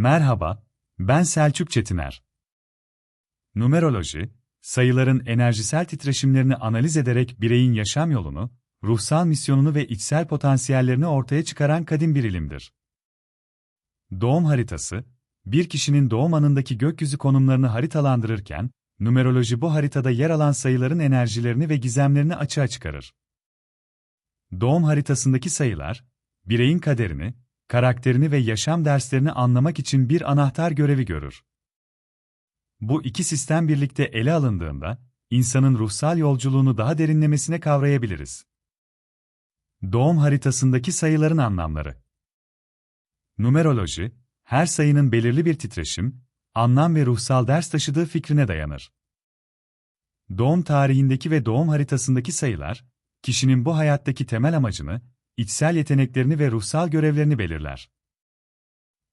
Merhaba, ben Selçuk Çetiner. Numeroloji, sayıların enerjisel titreşimlerini analiz ederek bireyin yaşam yolunu, ruhsal misyonunu ve içsel potansiyellerini ortaya çıkaran kadim bir ilimdir. Doğum haritası, bir kişinin doğum anındaki gökyüzü konumlarını haritalandırırken, numeroloji bu haritada yer alan sayıların enerjilerini ve gizemlerini açığa çıkarır. Doğum haritasındaki sayılar, bireyin kaderini, karakterini ve yaşam derslerini anlamak için bir anahtar görevi görür. Bu iki sistem birlikte ele alındığında, insanın ruhsal yolculuğunu daha derinlemesine kavrayabiliriz. Doğum haritasındaki sayıların anlamları Numeroloji, her sayının belirli bir titreşim, anlam ve ruhsal ders taşıdığı fikrine dayanır. Doğum tarihindeki ve doğum haritasındaki sayılar, kişinin bu hayattaki temel amacını, içsel yeteneklerini ve ruhsal görevlerini belirler.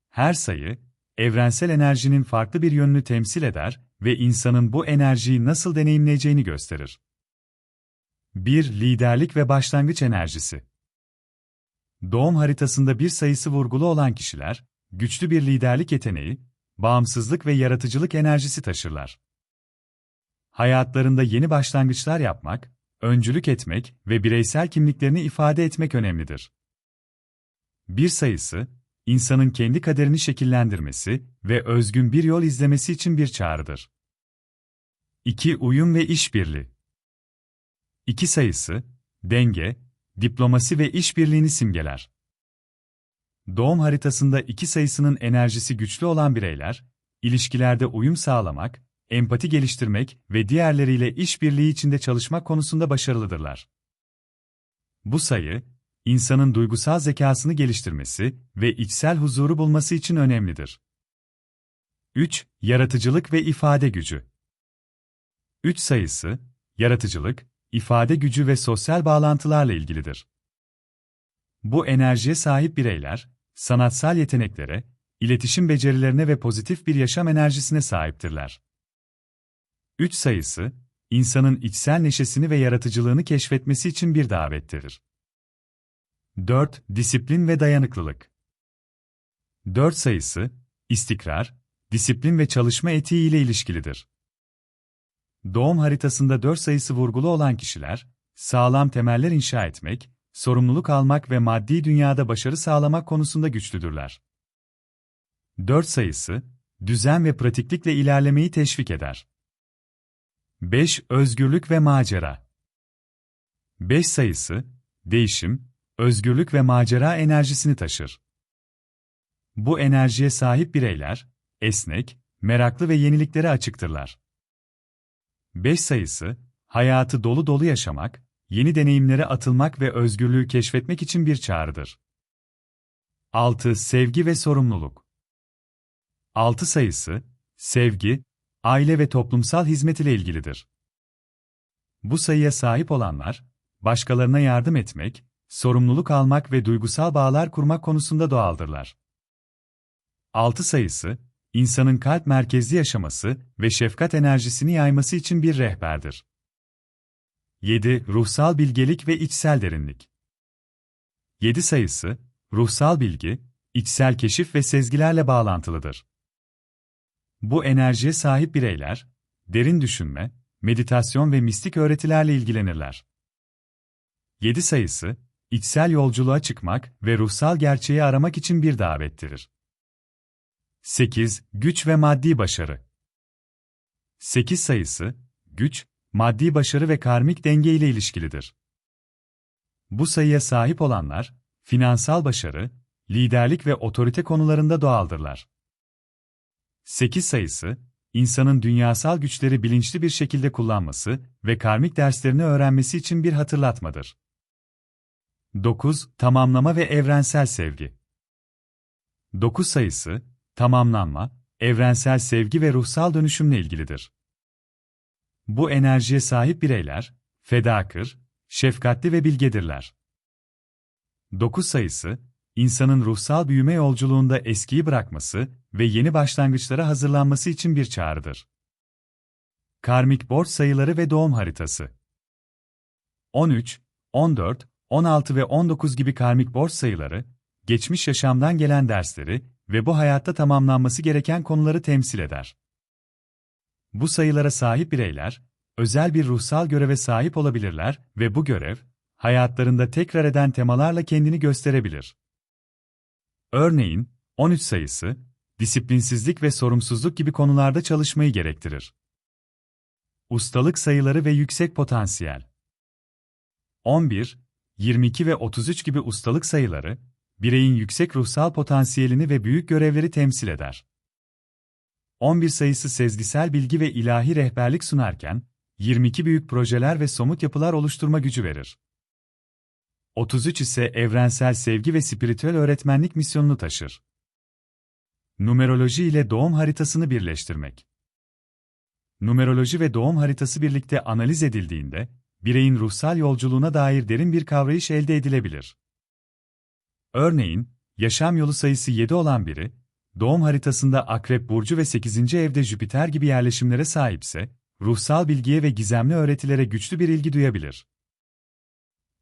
Her sayı, evrensel enerjinin farklı bir yönünü temsil eder ve insanın bu enerjiyi nasıl deneyimleyeceğini gösterir. 1. Liderlik ve başlangıç enerjisi. Doğum haritasında bir sayısı vurgulu olan kişiler, güçlü bir liderlik yeteneği, bağımsızlık ve yaratıcılık enerjisi taşırlar. Hayatlarında yeni başlangıçlar yapmak, öncülük etmek ve bireysel kimliklerini ifade etmek önemlidir. Bir sayısı, insanın kendi kaderini şekillendirmesi ve özgün bir yol izlemesi için bir çağrıdır. 2. Uyum ve işbirliği. İki sayısı, denge, diplomasi ve işbirliğini simgeler. Doğum haritasında iki sayısının enerjisi güçlü olan bireyler, ilişkilerde uyum sağlamak, empati geliştirmek ve diğerleriyle işbirliği içinde çalışmak konusunda başarılıdırlar. Bu sayı, insanın duygusal zekasını geliştirmesi ve içsel huzuru bulması için önemlidir. 3. Yaratıcılık ve ifade gücü. 3 sayısı, yaratıcılık, ifade gücü ve sosyal bağlantılarla ilgilidir. Bu enerjiye sahip bireyler, sanatsal yeteneklere, iletişim becerilerine ve pozitif bir yaşam enerjisine sahiptirler. 3 sayısı, insanın içsel neşesini ve yaratıcılığını keşfetmesi için bir davettir. 4. Disiplin ve dayanıklılık. 4 sayısı, istikrar, disiplin ve çalışma etiği ile ilişkilidir. Doğum haritasında 4 sayısı vurgulu olan kişiler, sağlam temeller inşa etmek, sorumluluk almak ve maddi dünyada başarı sağlamak konusunda güçlüdürler. 4 sayısı, düzen ve pratiklikle ilerlemeyi teşvik eder. 5. Özgürlük ve macera. 5 sayısı, değişim, özgürlük ve macera enerjisini taşır. Bu enerjiye sahip bireyler, esnek, meraklı ve yeniliklere açıktırlar. 5 sayısı, hayatı dolu dolu yaşamak, yeni deneyimlere atılmak ve özgürlüğü keşfetmek için bir çağrıdır. 6. Sevgi ve sorumluluk. 6 sayısı, sevgi, aile ve toplumsal hizmet ile ilgilidir. Bu sayıya sahip olanlar, başkalarına yardım etmek, sorumluluk almak ve duygusal bağlar kurmak konusunda doğaldırlar. 6 sayısı, insanın kalp merkezli yaşaması ve şefkat enerjisini yayması için bir rehberdir. 7. Ruhsal bilgelik ve içsel derinlik. 7 sayısı, ruhsal bilgi, içsel keşif ve sezgilerle bağlantılıdır. Bu enerjiye sahip bireyler, derin düşünme, meditasyon ve mistik öğretilerle ilgilenirler. 7 sayısı, içsel yolculuğa çıkmak ve ruhsal gerçeği aramak için bir davettirir. 8. Güç ve maddi başarı. 8 sayısı, güç, maddi başarı ve karmik denge ile ilişkilidir. Bu sayıya sahip olanlar, finansal başarı, liderlik ve otorite konularında doğaldırlar. 8 sayısı, insanın dünyasal güçleri bilinçli bir şekilde kullanması ve karmik derslerini öğrenmesi için bir hatırlatmadır. 9. Tamamlama ve evrensel sevgi. 9 sayısı, tamamlanma, evrensel sevgi ve ruhsal dönüşümle ilgilidir. Bu enerjiye sahip bireyler, fedakır, şefkatli ve bilgedirler. 9 sayısı, insanın ruhsal büyüme yolculuğunda eskiyi bırakması ve yeni başlangıçlara hazırlanması için bir çağrıdır. Karmik borç sayıları ve doğum haritası 13, 14, 16 ve 19 gibi karmik borç sayıları, geçmiş yaşamdan gelen dersleri, ve bu hayatta tamamlanması gereken konuları temsil eder. Bu sayılara sahip bireyler, özel bir ruhsal göreve sahip olabilirler ve bu görev, hayatlarında tekrar eden temalarla kendini gösterebilir. Örneğin, 13 sayısı, disiplinsizlik ve sorumsuzluk gibi konularda çalışmayı gerektirir. Ustalık sayıları ve yüksek potansiyel. 11, 22 ve 33 gibi ustalık sayıları, bireyin yüksek ruhsal potansiyelini ve büyük görevleri temsil eder. 11 sayısı sezgisel bilgi ve ilahi rehberlik sunarken, 22 büyük projeler ve somut yapılar oluşturma gücü verir. 33 ise evrensel sevgi ve spiritüel öğretmenlik misyonunu taşır. Numeroloji ile doğum haritasını birleştirmek. Numeroloji ve doğum haritası birlikte analiz edildiğinde, bireyin ruhsal yolculuğuna dair derin bir kavrayış elde edilebilir. Örneğin, yaşam yolu sayısı 7 olan biri, doğum haritasında Akrep Burcu ve 8. evde Jüpiter gibi yerleşimlere sahipse, ruhsal bilgiye ve gizemli öğretilere güçlü bir ilgi duyabilir.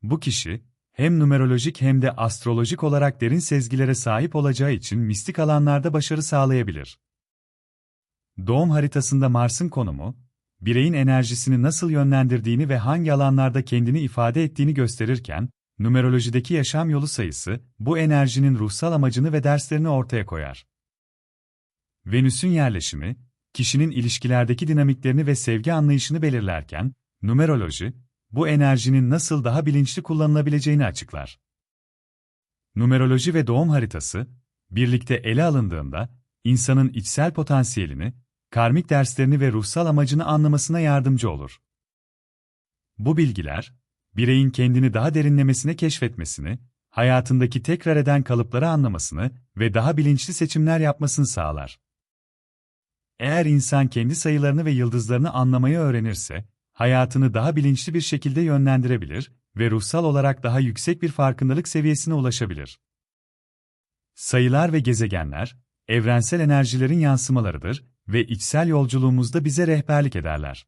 Bu kişi, hem numerolojik hem de astrolojik olarak derin sezgilere sahip olacağı için mistik alanlarda başarı sağlayabilir. Doğum haritasında Mars'ın konumu, bireyin enerjisini nasıl yönlendirdiğini ve hangi alanlarda kendini ifade ettiğini gösterirken, numerolojideki yaşam yolu sayısı, bu enerjinin ruhsal amacını ve derslerini ortaya koyar. Venüs'ün yerleşimi, kişinin ilişkilerdeki dinamiklerini ve sevgi anlayışını belirlerken, numeroloji, bu enerjinin nasıl daha bilinçli kullanılabileceğini açıklar. Numeroloji ve doğum haritası, birlikte ele alındığında, insanın içsel potansiyelini, karmik derslerini ve ruhsal amacını anlamasına yardımcı olur. Bu bilgiler, bireyin kendini daha derinlemesine keşfetmesini, hayatındaki tekrar eden kalıpları anlamasını ve daha bilinçli seçimler yapmasını sağlar. Eğer insan kendi sayılarını ve yıldızlarını anlamayı öğrenirse, hayatını daha bilinçli bir şekilde yönlendirebilir ve ruhsal olarak daha yüksek bir farkındalık seviyesine ulaşabilir. Sayılar ve gezegenler, evrensel enerjilerin yansımalarıdır ve içsel yolculuğumuzda bize rehberlik ederler.